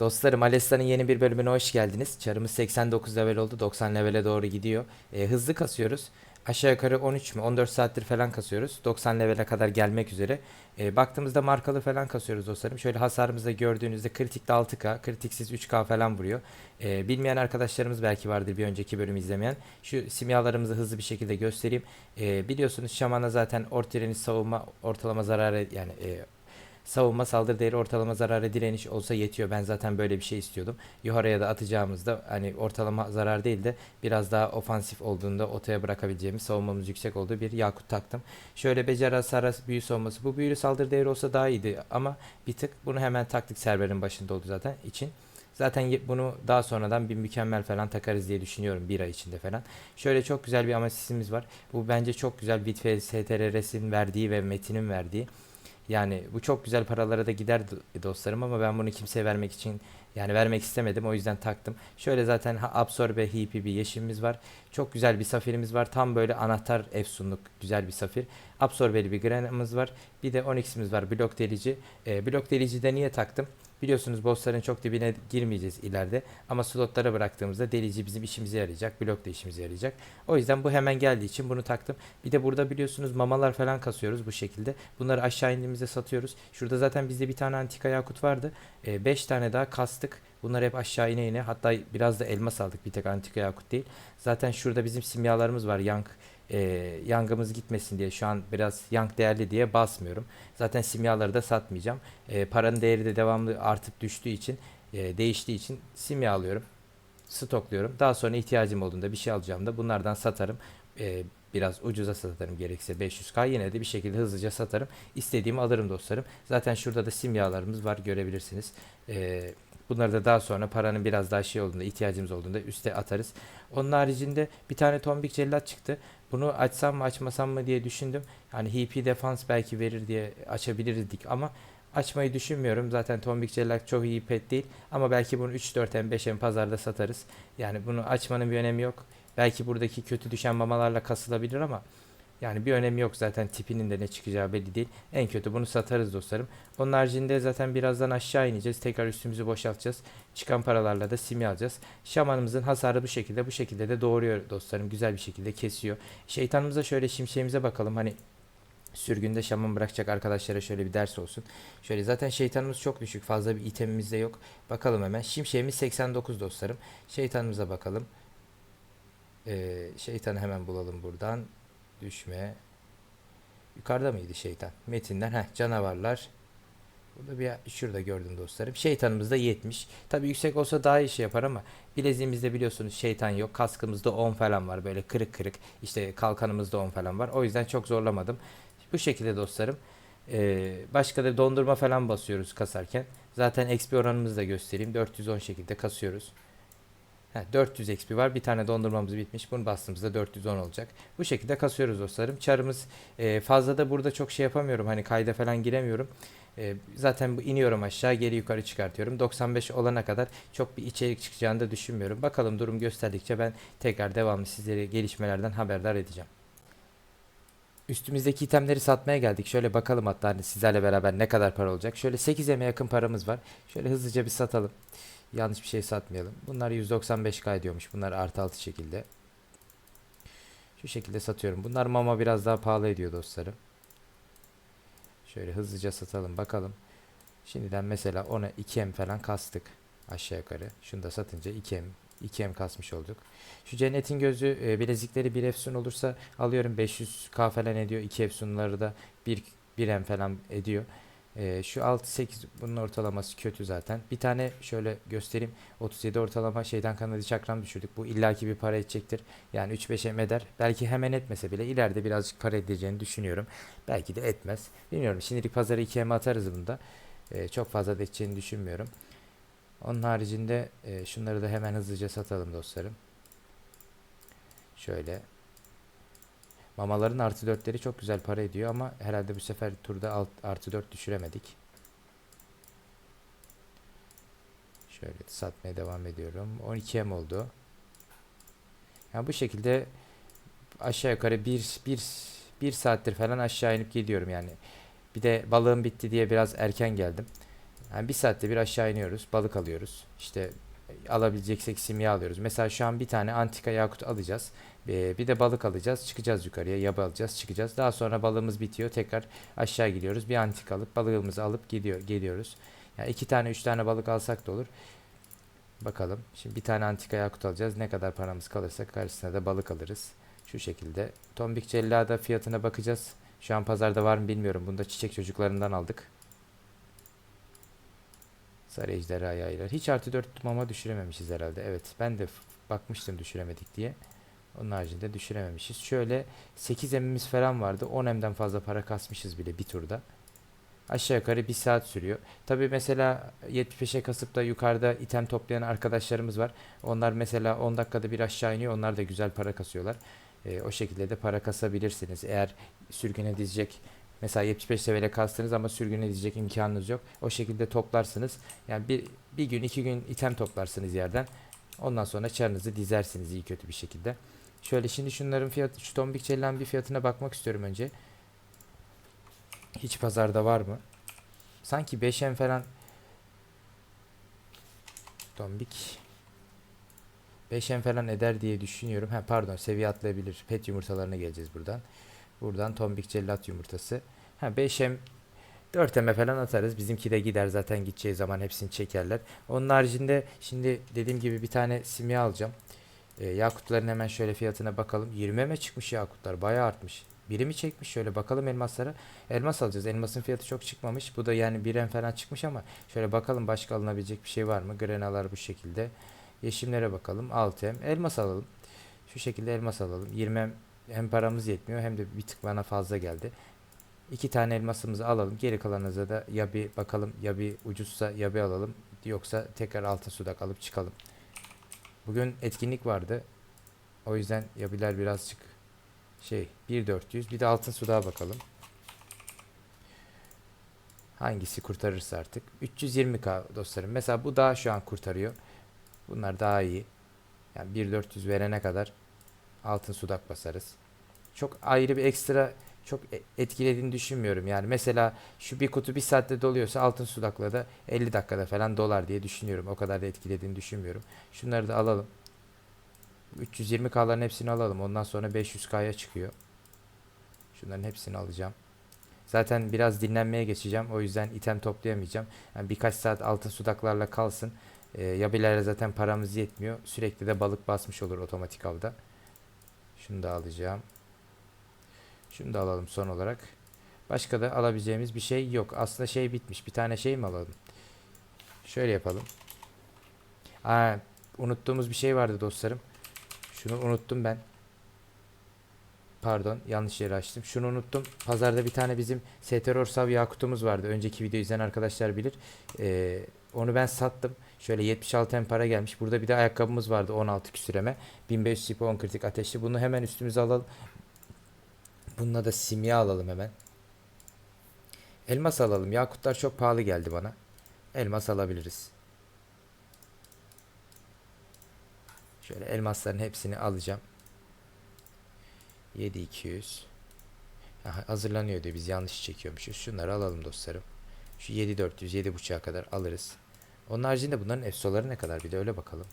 Dostlarım Alesta'nın yeni bir bölümüne hoş geldiniz. Çarımız 89 level oldu. 90 levele doğru gidiyor. E, hızlı kasıyoruz. Aşağı yukarı 13 mü 14 saattir falan kasıyoruz. 90 levele kadar gelmek üzere. E, baktığımızda markalı falan kasıyoruz dostlarım. Şöyle hasarımızda gördüğünüzde kritikte 6K, kritiksiz 3K falan vuruyor. E, bilmeyen arkadaşlarımız belki vardır bir önceki bölümü izlemeyen. Şu simyalarımızı hızlı bir şekilde göstereyim. E, biliyorsunuz şamana zaten ortireniz savunma ortalama zararı yani e, Savunma saldırı değeri ortalama zararı direniş olsa yetiyor. Ben zaten böyle bir şey istiyordum. Yuhara'ya da atacağımızda hani ortalama zarar değil de biraz daha ofansif olduğunda otaya bırakabileceğimiz savunmamız yüksek olduğu bir yakut taktım. Şöyle beceri hasarı büyü savunması. Bu büyülü saldırı değeri olsa daha iyiydi ama bir tık bunu hemen taktık serverin başında oldu zaten için. Zaten bunu daha sonradan bir mükemmel falan takarız diye düşünüyorum bir ay içinde falan. Şöyle çok güzel bir amasisimiz var. Bu bence çok güzel Bitface STR'sin verdiği ve Metin'in verdiği. Yani bu çok güzel paralara da gider do- dostlarım ama ben bunu kimseye vermek için yani vermek istemedim o yüzden taktım. Şöyle zaten Absorbe HPB yeşilimiz var. Çok güzel bir safirimiz var. Tam böyle anahtar efsunluk güzel bir safir. Absorbeli bir granamız var. Bir de Onyx'imiz var blok delici. Ee, blok delici de niye taktım? Biliyorsunuz bossların çok dibine girmeyeceğiz ileride. Ama slotlara bıraktığımızda delici bizim işimize yarayacak. Blok da işimize yarayacak. O yüzden bu hemen geldiği için bunu taktım. Bir de burada biliyorsunuz mamalar falan kasıyoruz bu şekilde. Bunları aşağı indiğimizde satıyoruz. Şurada zaten bizde bir tane antika yakut vardı. 5 tane daha kastık. Bunlar hep aşağı ine ine. Hatta biraz da elmas aldık bir tek antika yakut değil. Zaten şurada bizim simyalarımız var. Yank e, yangımız gitmesin diye şu an biraz yank değerli diye basmıyorum. Zaten simyaları da satmayacağım. E, paranın değeri de devamlı artıp düştüğü için e, değiştiği için simya alıyorum. Stokluyorum. Daha sonra ihtiyacım olduğunda bir şey alacağımda bunlardan satarım. E, biraz ucuza satarım gerekirse 500k yine de bir şekilde hızlıca satarım. İstediğimi alırım dostlarım. Zaten şurada da simyalarımız var görebilirsiniz. E, bunları da daha sonra paranın biraz daha şey olduğunda ihtiyacımız olduğunda üste atarız. Onun haricinde bir tane tombik cellat çıktı. Bunu açsam mı açmasam mı diye düşündüm. Hani HP defans belki verir diye açabilirdik ama açmayı düşünmüyorum. Zaten tombik cellat çok iyi pet değil ama belki bunu 3-4 M 5 M pazarda satarız. Yani bunu açmanın bir önemi yok. Belki buradaki kötü düşen mamalarla kasılabilir ama yani bir önemi yok zaten tipinin de ne çıkacağı belli değil. En kötü bunu satarız dostlarım. Onun haricinde zaten birazdan aşağı ineceğiz. Tekrar üstümüzü boşaltacağız. Çıkan paralarla da simya alacağız. Şamanımızın hasarı bu şekilde. Bu şekilde de doğuruyor dostlarım. Güzel bir şekilde kesiyor. Şeytanımıza şöyle şimşeğimize bakalım. Hani sürgünde şaman bırakacak arkadaşlara şöyle bir ders olsun. Şöyle zaten şeytanımız çok düşük. Fazla bir itemimiz de yok. Bakalım hemen. Şimşeğimiz 89 dostlarım. Şeytanımıza bakalım. Ee, şeytanı hemen bulalım buradan. Düşme. Yukarıda mıydı şeytan? Metinler. Heh, canavarlar. Burada bir şurada gördüm dostlarım. Şeytanımız da 70. Tabii yüksek olsa daha iyi şey yapar ama bileziğimizde biliyorsunuz şeytan yok. Kaskımızda 10 falan var böyle kırık kırık. İşte kalkanımızda 10 falan var. O yüzden çok zorlamadım. Bu şekilde dostlarım. Ee, başka da dondurma falan basıyoruz kasarken. Zaten XP oranımızı da göstereyim. 410 şekilde kasıyoruz. Ha, 400 XP var. Bir tane dondurmamız bitmiş. Bunu bastığımızda 410 olacak. Bu şekilde kasıyoruz dostlarım. Çarımız e, fazla da burada çok şey yapamıyorum. Hani kayda falan giremiyorum. E, zaten bu iniyorum aşağı geri yukarı çıkartıyorum. 95 olana kadar çok bir içerik çıkacağını da düşünmüyorum. Bakalım durum gösterdikçe ben tekrar devamlı sizleri gelişmelerden haberdar edeceğim. Üstümüzdeki itemleri satmaya geldik. Şöyle bakalım hatta hani sizlerle beraber ne kadar para olacak. Şöyle 8M'e yakın paramız var. Şöyle hızlıca bir satalım. Yanlış bir şey satmayalım. Bunlar 195k ediyormuş. Bunlar artı altı şekilde. Şu şekilde satıyorum. Bunlar mama biraz daha pahalı ediyor dostlarım. Şöyle hızlıca satalım bakalım. Şimdiden mesela ona 2M falan kastık. Aşağı yukarı. Şunu da satınca 2M 2M kasmış olduk. Şu cennetin gözü e, bilezikleri bir efsun olursa alıyorum 500k falan ediyor. 2 efsunları da 1 1M falan ediyor. Ee, şu 6-8 bunun ortalaması kötü zaten. Bir tane şöyle göstereyim. 37 ortalama şeyden kanadı çakram düşürdük. Bu illaki bir para edecektir. Yani 3-5 em eder. Belki hemen etmese bile ileride birazcık para edeceğini düşünüyorum. Belki de etmez. Bilmiyorum. Şimdilik pazara 2 em atarız bunda. Ee, çok fazla da edeceğini düşünmüyorum. Onun haricinde e, şunları da hemen hızlıca satalım dostlarım. Şöyle. Mamaların artı dörtleri çok güzel para ediyor ama herhalde bu sefer turda alt, artı dört düşüremedik. Şöyle satmaya devam ediyorum. 12'm oldu. Yani bu şekilde aşağı yukarı bir, bir, bir saattir falan aşağı inip gidiyorum yani. Bir de balığım bitti diye biraz erken geldim. Yani bir saatte bir aşağı iniyoruz. Balık alıyoruz. İşte alabileceksek simya alıyoruz. Mesela şu an bir tane antika yakut alacağız. Ee, bir de balık alacağız. Çıkacağız yukarıya. Yaba alacağız. Çıkacağız. Daha sonra balığımız bitiyor. Tekrar aşağı gidiyoruz. Bir antika alıp balığımızı alıp gidiyor geliyoruz. Yani iki tane üç tane balık alsak da olur. Bakalım. Şimdi bir tane antika yakut alacağız. Ne kadar paramız kalırsa karşısına da balık alırız. Şu şekilde. Tombik cellada fiyatına bakacağız. Şu an pazarda var mı bilmiyorum. Bunu da çiçek çocuklarından aldık. Sarı ejderha yaylar. Hiç artı 4 mama düşürememişiz herhalde. Evet ben de bakmıştım düşüremedik diye. Onun haricinde düşürememişiz. Şöyle 8 emimiz falan vardı. 10 emden fazla para kasmışız bile bir turda. Aşağı yukarı bir saat sürüyor. Tabii mesela 75'e kasıp da yukarıda item toplayan arkadaşlarımız var. Onlar mesela 10 dakikada bir aşağı iniyor. Onlar da güzel para kasıyorlar. Ee, o şekilde de para kasabilirsiniz. Eğer sürgüne dizecek mesela 75 seviyede kastınız ama sürgüne dizecek imkanınız yok. O şekilde toplarsınız. Yani bir, bir gün iki gün item toplarsınız yerden. Ondan sonra çarınızı dizersiniz iyi kötü bir şekilde. Şöyle şimdi şunların fiyatı, şu tombik çellen bir fiyatına bakmak istiyorum önce. Hiç pazarda var mı? Sanki 5M falan tombik 5M falan eder diye düşünüyorum. Ha pardon seviye atlayabilir. Pet yumurtalarına geleceğiz buradan. Buradan tombik cellat yumurtası. Ha 5M 4M falan atarız. Bizimki de gider zaten gideceği zaman hepsini çekerler. Onun haricinde şimdi dediğim gibi bir tane simya alacağım. E, yakutların hemen şöyle fiyatına bakalım. 20'me çıkmış yakutlar. Bayağı artmış. Biri mi çekmiş? Şöyle bakalım elmaslara. Elmas alacağız. Elmasın fiyatı çok çıkmamış. Bu da yani bir en falan çıkmış ama şöyle bakalım başka alınabilecek bir şey var mı? Grenalar bu şekilde. Yeşimlere bakalım. 6M. Elmas alalım. Şu şekilde elmas alalım. 20 hem paramız yetmiyor hem de bir tık bana fazla geldi. İki tane elmasımızı alalım. Geri kalanınıza da ya bir bakalım ya bir ucuzsa ya bir alalım. Yoksa tekrar altın sudak alıp çıkalım. Bugün etkinlik vardı. O yüzden yabiler birazcık şey 1400 bir de altın sudağa bakalım. Hangisi kurtarırsa artık. 320k dostlarım. Mesela bu daha şu an kurtarıyor. Bunlar daha iyi. Yani 1400 verene kadar altın sudak basarız. Çok ayrı bir ekstra çok e- etkilediğini düşünmüyorum. Yani mesela şu bir kutu bir saatte doluyorsa altın sudakla da 50 dakikada falan dolar diye düşünüyorum. O kadar da etkilediğini düşünmüyorum. Şunları da alalım. 320K'ların hepsini alalım. Ondan sonra 500K'ya çıkıyor. Şunların hepsini alacağım. Zaten biraz dinlenmeye geçeceğim. O yüzden item toplayamayacağım. Yani birkaç saat altın sudaklarla kalsın. Ee, yabilere zaten paramız yetmiyor. Sürekli de balık basmış olur otomatik avda. Şunu da alacağım. Şunu da alalım son olarak. Başka da alabileceğimiz bir şey yok. Aslında şey bitmiş. Bir tane şey mi alalım? Şöyle yapalım. Aa, unuttuğumuz bir şey vardı dostlarım. Şunu unuttum ben. Pardon yanlış yeri açtım. Şunu unuttum. Pazarda bir tane bizim STR Sav Yakut'umuz vardı. Önceki video izleyen arkadaşlar bilir. Ee, onu ben sattım. Şöyle 76 em para gelmiş. Burada bir de ayakkabımız vardı 16 küsüreme. 1500 tipi 10 kritik ateşli. Bunu hemen üstümüze alalım. Bununla da simya alalım hemen. Elmas alalım. Yakutlar çok pahalı geldi bana. Elmas alabiliriz. Şöyle elmasların hepsini alacağım. 7200. Aha, hazırlanıyor diyor. Biz yanlış çekiyormuşuz. Şunları alalım dostlarım. Şu 7400, 7.5'a kadar alırız. Onun haricinde bunların efsoları ne kadar? Bir de öyle bakalım.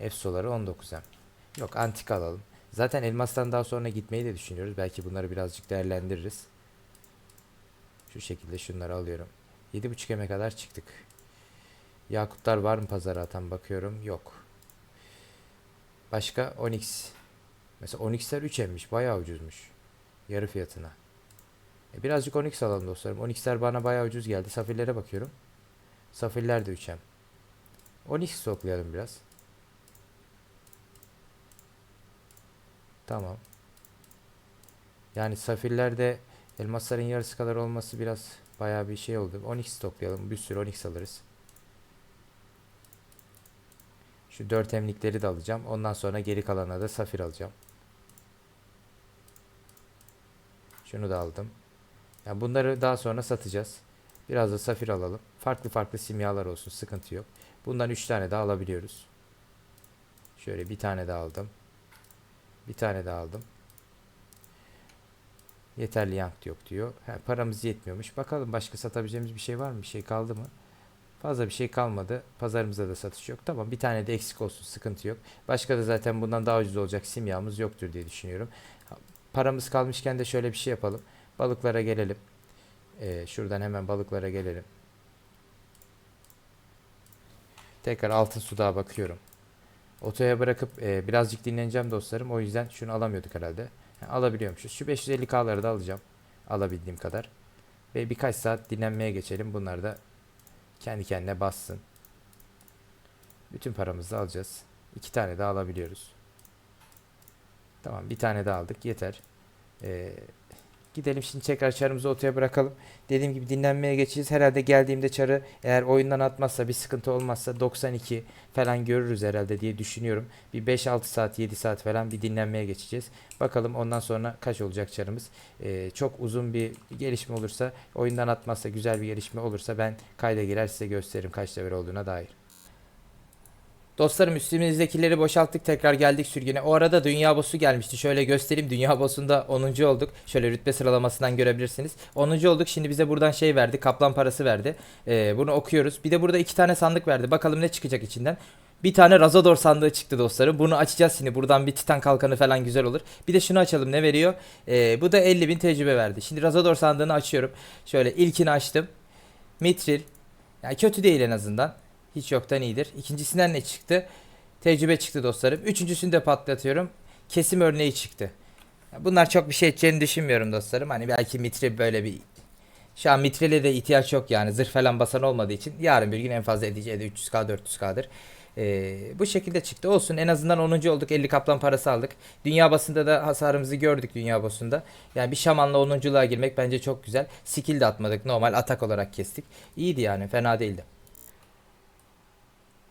Efsoları 19'a. Yok antika alalım. Zaten elmastan daha sonra gitmeyi de düşünüyoruz. Belki bunları birazcık değerlendiririz. Şu şekilde şunları alıyorum. 7.5 eme kadar çıktık. Yakutlar var mı pazara atan bakıyorum. Yok. Başka Onyx. Mesela Onyx'ler 3 emmiş. Bayağı ucuzmuş. Yarı fiyatına. E birazcık Onyx alalım dostlarım. Onyx'ler bana bayağı ucuz geldi. Safirlere bakıyorum. Safirler de 3 em. Onyx stoklayalım biraz. Tamam. Yani safirlerde elmasların yarısı kadar olması biraz bayağı bir şey oldu. Onyx stoklayalım. Bir sürü Onyx alırız. Şu 4 emlikleri de alacağım. Ondan sonra geri kalana da safir alacağım. Şunu da aldım. Yani bunları daha sonra satacağız. Biraz da safir alalım. Farklı farklı simyalar olsun. Sıkıntı yok. Bundan 3 tane daha alabiliyoruz. Şöyle bir tane daha aldım. Bir tane daha aldım. Yeterli yank yok diyor. Ha, paramız yetmiyormuş. Bakalım başka satabileceğimiz bir şey var mı? Bir şey kaldı mı? Fazla bir şey kalmadı. Pazarımızda da satış yok. Tamam bir tane de eksik olsun. Sıkıntı yok. Başka da zaten bundan daha ucuz olacak simyamız yoktur diye düşünüyorum. Paramız kalmışken de şöyle bir şey yapalım. Balıklara gelelim. Ee, şuradan hemen balıklara gelelim. Tekrar altın sudağa bakıyorum. Otoya bırakıp e, birazcık dinleneceğim dostlarım. O yüzden şunu alamıyorduk herhalde. Ha, alabiliyormuşuz. Şu 550k'ları da alacağım. Alabildiğim kadar. Ve birkaç saat dinlenmeye geçelim. Bunlar da kendi kendine bassın. Bütün paramızı alacağız. İki tane daha alabiliyoruz. Tamam bir tane daha aldık. Yeter. Ee, gidelim şimdi tekrar çarımızı otoya bırakalım. Dediğim gibi dinlenmeye geçeceğiz. Herhalde geldiğimde çarı eğer oyundan atmazsa bir sıkıntı olmazsa 92 falan görürüz herhalde diye düşünüyorum. Bir 5-6 saat 7 saat falan bir dinlenmeye geçeceğiz. Bakalım ondan sonra kaç olacak çarımız. Ee, çok uzun bir gelişme olursa oyundan atmazsa güzel bir gelişme olursa ben kayda girer size gösteririm kaç level olduğuna dair. Dostlarım üstümüzdekileri boşalttık tekrar geldik sürgüne. O arada dünya boss'u gelmişti. Şöyle göstereyim. Dünya boss'unda 10. olduk. Şöyle rütbe sıralamasından görebilirsiniz. 10. olduk. Şimdi bize buradan şey verdi. Kaplan parası verdi. Ee, bunu okuyoruz. Bir de burada iki tane sandık verdi. Bakalım ne çıkacak içinden. Bir tane Razador sandığı çıktı dostlarım. Bunu açacağız şimdi. Buradan bir Titan kalkanı falan güzel olur. Bir de şunu açalım. Ne veriyor? Ee, bu da 50.000 tecrübe verdi. Şimdi Razador sandığını açıyorum. Şöyle ilkini açtım. Mitril. Yani kötü değil en azından. Hiç yoktan iyidir. İkincisinden ne çıktı? Tecrübe çıktı dostlarım. Üçüncüsünü de patlatıyorum. Kesim örneği çıktı. Bunlar çok bir şey edeceğini düşünmüyorum dostlarım. Hani belki mitre böyle bir... Şu an mitrile de ihtiyaç yok yani. Zırh falan basan olmadığı için. Yarın bir gün en fazla edeceği de 300k 400k'dır. Ee, bu şekilde çıktı. Olsun en azından 10. olduk. 50 kaplan parası aldık. Dünya basında da hasarımızı gördük dünya basında. Yani bir şamanla 10.luğa girmek bence çok güzel. Skill de atmadık. Normal atak olarak kestik. İyiydi yani. Fena değildi.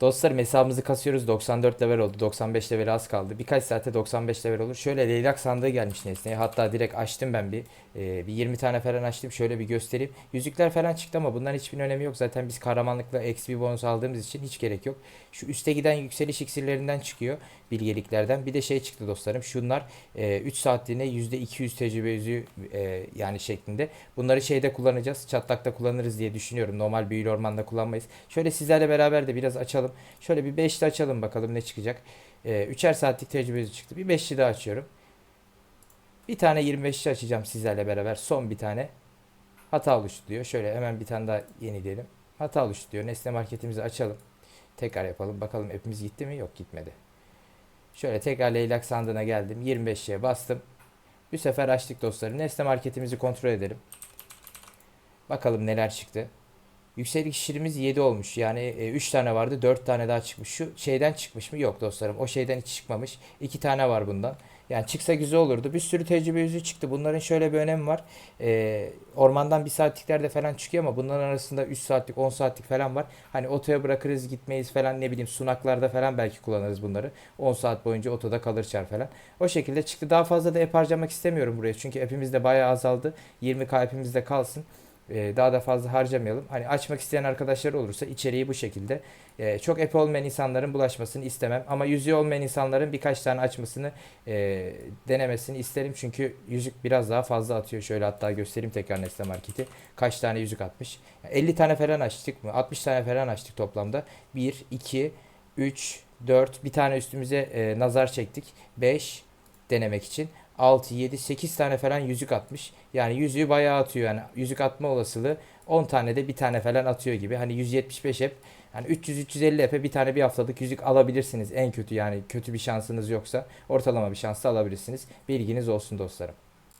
Dostlarım hesabımızı kasıyoruz. 94 level oldu. 95 level az kaldı. Birkaç saate 95 level olur. Şöyle leylak sandığı gelmiş nesneye. Hatta direkt açtım ben bir. Ee, bir 20 tane falan açtım. Şöyle bir göstereyim. Yüzükler falan çıktı ama bunların hiçbir önemi yok. Zaten biz kahramanlıkla XP bonus aldığımız için hiç gerek yok. Şu üste giden yükseliş iksirlerinden çıkıyor. Bilgeliklerden. Bir de şey çıktı dostlarım. Şunlar e, 3 saatliğine %200 tecrübe yüzüğü e, yani şeklinde. Bunları şeyde kullanacağız. Çatlakta kullanırız diye düşünüyorum. Normal büyülü ormanda kullanmayız. Şöyle sizlerle beraber de biraz açalım. Şöyle bir 5'li açalım bakalım ne çıkacak. E, üçer saatlik tecrübe yüzüğü çıktı. Bir 5'li daha açıyorum. Bir tane 25'li açacağım sizlerle beraber. Son bir tane. Hata oluştu diyor. Şöyle hemen bir tane daha yenileyelim. Hata oluştu diyor. Nesne marketimizi açalım. Tekrar yapalım. Bakalım hepimiz gitti mi? Yok gitmedi. Şöyle tekrar leylak sandığına geldim. 25'liye bastım. Bu sefer açtık dostlarım. Nesne marketimizi kontrol edelim. Bakalım neler çıktı. Yükselik şişirimiz 7 olmuş. Yani 3 tane vardı 4 tane daha çıkmış. Şu şeyden çıkmış mı? Yok dostlarım. O şeyden hiç çıkmamış. 2 tane var bundan. Yani çıksa güzel olurdu. Bir sürü tecrübe yüzüğü çıktı. Bunların şöyle bir önemi var. Ee, ormandan bir saatliklerde falan çıkıyor ama bunların arasında 3 saatlik 10 saatlik falan var. Hani otoya bırakırız gitmeyiz falan ne bileyim sunaklarda falan belki kullanırız bunları. 10 saat boyunca otoda kalır çar falan. O şekilde çıktı. Daha fazla da ep harcamak istemiyorum buraya. Çünkü epimiz de bayağı azaldı. 20k epimizde kalsın. Ee, daha da fazla harcamayalım. Hani açmak isteyen arkadaşlar olursa içeriği bu şekilde. Ee, çok ep olmayan insanların bulaşmasını istemem. Ama yüzüğü olmayan insanların birkaç tane açmasını e, denemesini isterim. Çünkü yüzük biraz daha fazla atıyor. Şöyle hatta göstereyim tekrar Nesne Market'i. Kaç tane yüzük atmış. 50 tane falan açtık mı? 60 tane falan açtık toplamda. 1, 2, 3, 4. Bir tane üstümüze e, nazar çektik. 5 denemek için. 6, 7, 8 tane falan yüzük atmış. Yani yüzüğü bayağı atıyor yani. Yüzük atma olasılığı 10 tane de bir tane falan atıyor gibi. Hani 175 hep yani 300-350 epe bir tane bir haftalık yüzük alabilirsiniz. En kötü yani kötü bir şansınız yoksa ortalama bir şansla alabilirsiniz. Bilginiz olsun dostlarım.